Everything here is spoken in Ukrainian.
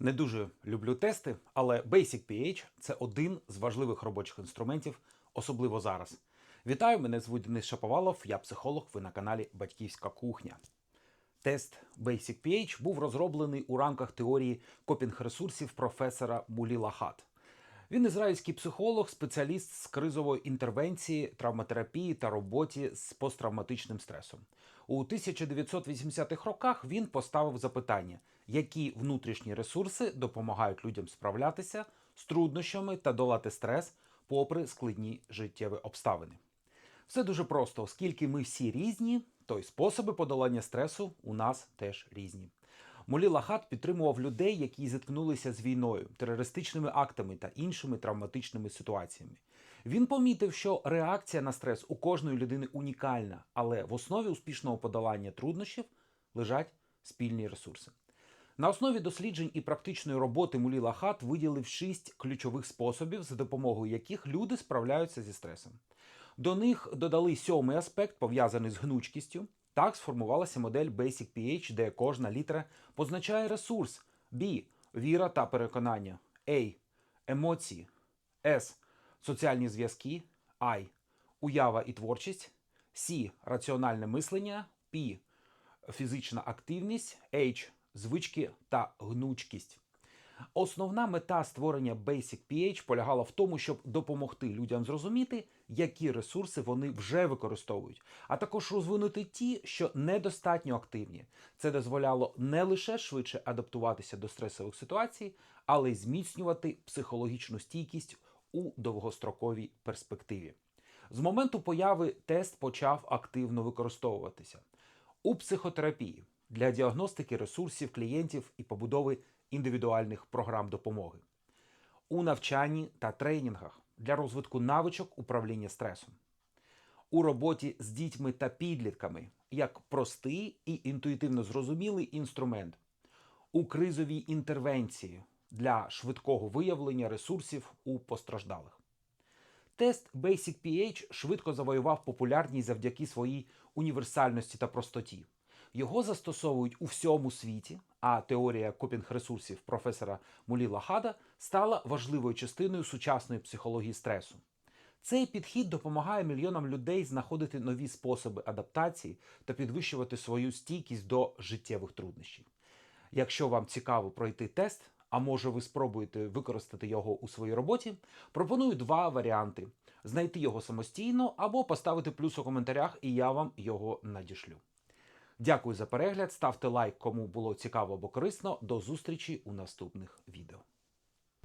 Не дуже люблю тести, але Basic PH – це один з важливих робочих інструментів, особливо зараз. Вітаю, мене звуть Денис Шаповалов, я психолог, ви на каналі Батьківська кухня. Тест Basic PH був розроблений у рамках теорії копінг-ресурсів професора Муліла Хат. Він ізраїльський психолог, спеціаліст з кризової інтервенції, травматерапії та роботі з посттравматичним стресом. У 1980-х роках він поставив запитання, які внутрішні ресурси допомагають людям справлятися з труднощами та долати стрес попри складні життєві обставини. Все дуже просто, оскільки ми всі різні, то й способи подолання стресу у нас теж різні. Молі Лахат підтримував людей, які зіткнулися з війною, терористичними актами та іншими травматичними ситуаціями. Він помітив, що реакція на стрес у кожної людини унікальна, але в основі успішного подолання труднощів лежать спільні ресурси. На основі досліджень і практичної роботи Мулі Лахат виділив шість ключових способів, за допомогою яких люди справляються зі стресом. До них додали сьомий аспект, пов'язаний з гнучкістю. Так сформувалася модель Basic PH, де кожна літера позначає ресурс B віра та переконання, A емоції, S соціальні зв'язки, I уява і творчість, C раціональне мислення, P фізична активність, H звички та гнучкість. Основна мета створення Basic PH полягала в тому, щоб допомогти людям зрозуміти, які ресурси вони вже використовують, а також розвинути ті, що недостатньо активні. Це дозволяло не лише швидше адаптуватися до стресових ситуацій, але й зміцнювати психологічну стійкість у довгостроковій перспективі. З моменту появи тест почав активно використовуватися у психотерапії для діагностики ресурсів клієнтів і побудови індивідуальних програм допомоги, у навчанні та тренінгах для розвитку навичок управління стресом, у роботі з дітьми та підлітками як простий і інтуїтивно зрозумілий інструмент, у кризовій інтервенції для швидкого виявлення ресурсів у постраждалих. Тест Basic PH швидко завоював популярність завдяки своїй універсальності та простоті. Його застосовують у всьому світі, а теорія копінг-ресурсів професора Муліла Хада стала важливою частиною сучасної психології стресу. Цей підхід допомагає мільйонам людей знаходити нові способи адаптації та підвищувати свою стійкість до життєвих труднощів. Якщо вам цікаво пройти тест, а може ви спробуєте використати його у своїй роботі, пропоную два варіанти: знайти його самостійно або поставити плюс у коментарях, і я вам його надішлю. Дякую за перегляд. Ставте лайк, кому було цікаво або корисно. До зустрічі у наступних відео.